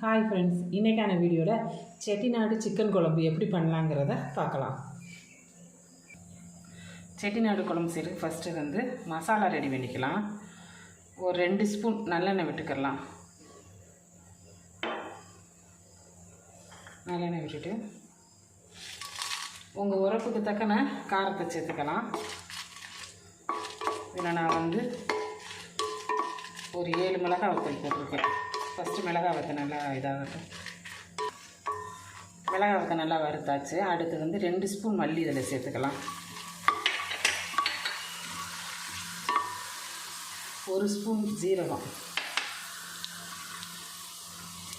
Hi friends இன்றைக்கான வீடியோவில் Chettinad chicken குழம்பு எப்படி பண்ணலாங்கிறத பார்க்கலாம். செட்டிநாடு குழம்பு செய்யறதுக்கு ஃபஸ்ட்டு வந்து மசாலா ரெடி பண்ணிக்கலாம். ஒரு ரெண்டு ஸ்பூன் நல்லெண்ணெய் விட்டுக்கலாம். நல்லெண்ணெய் விட்டுட்டு உங்கள் உரப்புக்கு தக்கன காரத்தை சேர்த்துக்கலாம். இதில் நான் வந்து ஒரு ஏழு மிளகாய் வத்தல் போட்டிருக்கேன். ஃபஸ்ட்டு மிளகா வத்த நல்லா இதாகட்டும். மிளகா வத்த நல்லா வறுத்தாச்சு. அடுத்து வந்து ரெண்டு ஸ்பூன் மல்லி இதில் சேர்த்துக்கலாம். ஒரு ஸ்பூன் ஜீரகம்.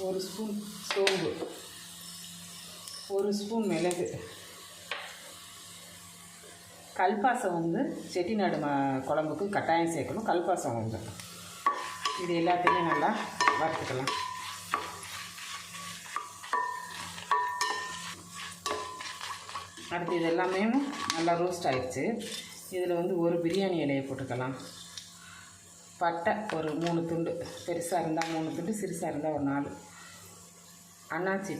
ஒரு ஸ்பூன் சோம்பு. ஒரு ஸ்பூன் மிளகு. கல்பாசம் வந்து செட்டிநாடு ம குழம்புக்கு கட்டாயம் சேர்க்கணும். கல்பாசம் வந்து. இது எல்லாத்தையுமே நல்லா வறுத்துக்கலாம் அடுத்து இது எல்லாமே நல்லா ரோஸ்ட் ஆகிடுச்சு இதில் வந்து ஒரு பிரியாணி இலையை போட்டுக்கலாம். பட்டை ஒரு மூணு துண்டு. பெருசாக இருந்தால் மூணு துண்டு சிறுசாக இருந்தால் ஒரு நாலு. அன்னாச்சி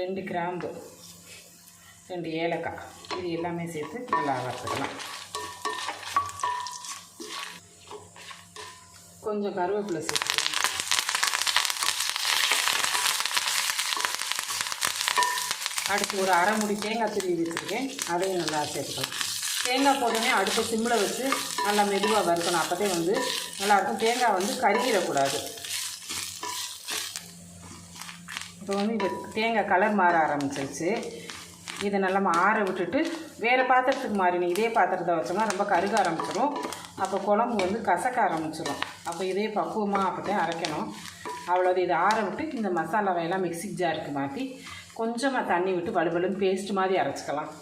ரெண்டு கிராம்பு. ரெண்டு ஏலக்காய். இது எல்லாமே சேர்த்து நல்லா வறுத்துக்கலாம் கொஞ்சம் கருவேப்பிலை சேர்த்துக்கலாம் அடுத்து ஒரு அரை முடி தேங்காய் துருவி வச்சுருக்கேன். அதையும் நல்லா சேர்த்துக்கலாம். தேங்காய் போட்டோமே அடுப்பு சிம்மில் வச்சு நல்லா மெதுவாக வறுக்கணும். அப்போதே வந்து நல்லாயிருக்கும். தேங்காய் வந்து கருகிடக்கூடாது. இப்போ வந்து இது தேங்காய் கலர் மாற ஆரம்பிச்சிருச்சு. இதை நல்லா ஆற விட்டுட்டு வேறு பாத்திரத்துக்கு மாறினு இதே பாத்திரத்தை வச்சோம்னா ரொம்ப கருக ஆரம்பிச்சிடும் அப்போ குழம்பு வந்து கசக்க ஆரம்பிச்சிடும் அப்போ இதே பக்குவமாக அப்போ தான் அரைக்கணும். அவ்வளோது இதை ஆற விட்டு இந்த மசாலாவையெல்லாம் மிக்சி ஜாருக்கு மாற்றி கொஞ்சமாக தண்ணி விட்டு வலுவலுன்னு பேஸ்ட் மாதிரி அரைச்சிக்கலாம்.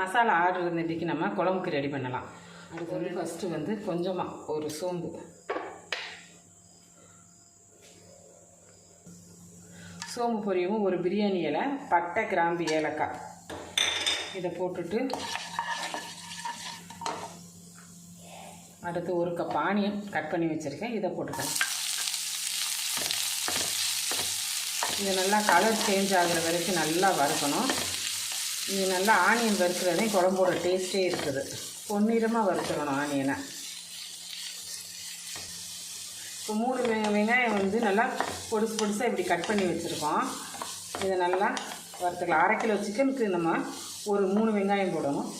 மசாலா ஆர்டர் நம்ம குழம்புக்கு ரெடி பண்ணலாம். அடுத்து வந்து ஃபஸ்ட்டு வந்து கொஞ்சமாக ஒரு சோம்பு. சோம்பு பொரியவும் ஒரு பிரியாணி இலை பட்டை கிராம்பு ஏலக்காய். இதை போட்டுட்டு அடுத்து ஒரு கப் ஆனியன் கட் பண்ணி வச்சுருக்கேன். இதை போட்டுக்கலாம். இது நல்லா கலர் சேஞ்ச் ஆகிற வரைக்கும் நல்லா வறுக்கணும். இது நல்லா ஆனியன் வறுக்கிறதே குழம்போட டேஸ்ட்டே இருக்குது. பொன்னிறமாக வறுத்துடணும் ஆனியனை. இப்போ மூணு வெங்காயம் வந்து நல்லா பொடுசு பொடுசாக இப்படி கட் பண்ணி வச்சுருக்கோம். இதை நல்லா வறுத்துக்கலாம். அரை கிலோ சிக்கனுக்கு நம்ம ஒரு மூணு வெங்காயம் போடணும்.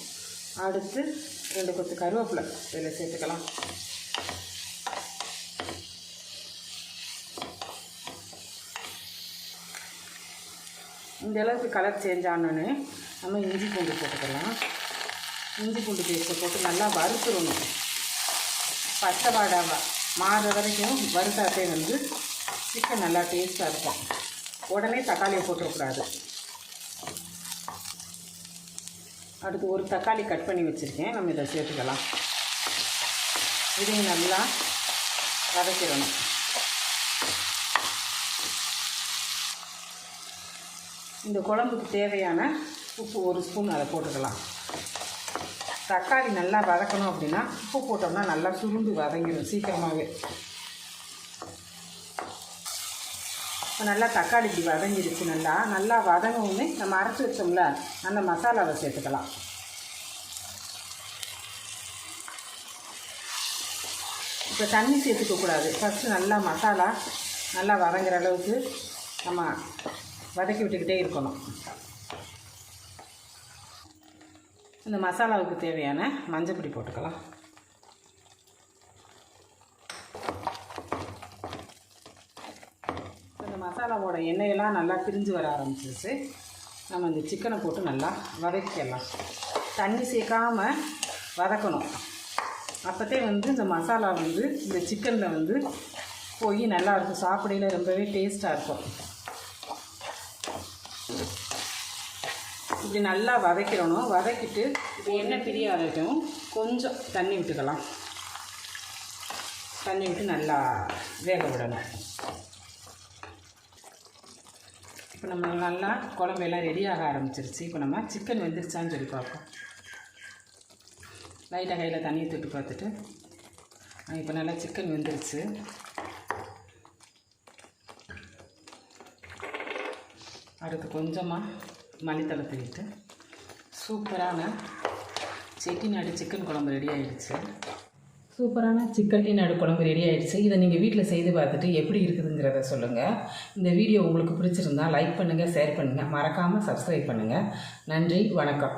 அடுத்து ரெண்டு கொத்து கருவேப்பிலை. இதில் சேர்த்துக்கலாம். இந்த அளவுக்கு கலர் சேஞ்ச் நம்ம இஞ்சி பூண்டு போட்டுக்கலாம். இஞ்சி பூண்டு பேஸ்ட்டை போட்டு நல்லா வறுத்துடணும். பச்சை வாடாவா மாறுற வரைக்கும் வறுத்தாட்டே வந்து சிக்கன் நல்லா டேஸ்ட்டாக இருக்கும். உடனே தக்காளியை போட்டுறக்கூடாது. அடுத்து ஒரு தக்காளி கட் பண்ணி வச்சுருக்கேன். நம்ம இதை சேர்த்துக்கலாம். இதையும் நல்லா வதக்கிடணும். இந்த குழம்புக்கு தேவையான உப்பு ஒரு ஸ்பூன் அதை போட்டுக்கலாம். தக்காளி நல்லா வதக்கணும் அப்படின்னா உப்பு போட்டோம்னா நல்லா சுருண்டு வதங்கிடும் சீக்கிரமாகவே இப்போ நல்லா தக்காளி இப்படி வதங்கிடுச்சு நல்லா. நல்லா வதங்கவுமே நம்ம அரைச்சி வச்சோம்ல அந்த மசாலாவை சேர்த்துக்கலாம். இப்போ தண்ணி சேர்த்துக்கக்கூடாது ஃபஸ்ட்டு நல்லா மசாலா நல்லா வதங்குற அளவுக்கு நம்ம வதக்கி விட்டுக்கிட்டே இருக்கணும். இந்த மசாலாவுக்கு தேவையான மஞ்சப்பொடி போட்டுக்கலாம் இந்த மசாலாவோட எண்ணெயெல்லாம் நல்லா பிரிஞ்சு வர ஆரம்பிச்சிருச்சு. நம்ம இந்த சிக்கனை போட்டு நல்லா வதக்கிடலாம். தண்ணி சேர்க்காம வதக்கணும். அப்போத்தே வந்து இந்த மசாலா வந்து இந்த சிக்கனில் வந்து போய் நல்லாயிருக்கும் சாப்பிடையில் ரொம்பவே டேஸ்ட்டாக இருக்கும். இப்படி நல்லா வதக்கிடணும். வதக்கிட்டு இப்போ எண்ணெய் பிரியாதட்டும் கொஞ்சம் தண்ணி விட்டுக்கலாம். தண்ணி விட்டு நல்லா வேக விடணும். இப்போ நம்ம நல்லா குழம்பு எல்லாம் ரெடியாக ஆரம்பிச்சிருச்சு. இப்போ நம்ம சிக்கன் வெந்துருச்சான்னு சொல்லி பார்ப்போம். லைட்டாக கையில் தண்ணியை தொட்டு பார்த்துட்டு இப்போ நல்லா சிக்கன் வெந்துருச்சு. அடுத்து கொஞ்சமாக மல்லித்தலை தூக்கிட்டு சூப்பரான செட்டிநாடு சிக்கன் குழம்பு ரெடி ஆகிடுச்சு சூப்பரான சிக்கன் குழம்பு ரெடி ஆகிடுச்சு இதை நீங்கள் வீட்டில் செய்து பார்த்துட்டு எப்படி இருக்குதுங்கிறத சொல்லுங்கள் இந்த வீடியோ உங்களுக்கு பிடிச்சிருந்தா லைக் பண்ணுங்கள் ஷேர் பண்ணுங்கள் மறக்காமல் சப்ஸ்கிரைப் பண்ணுங்கள் நன்றி வணக்கம்.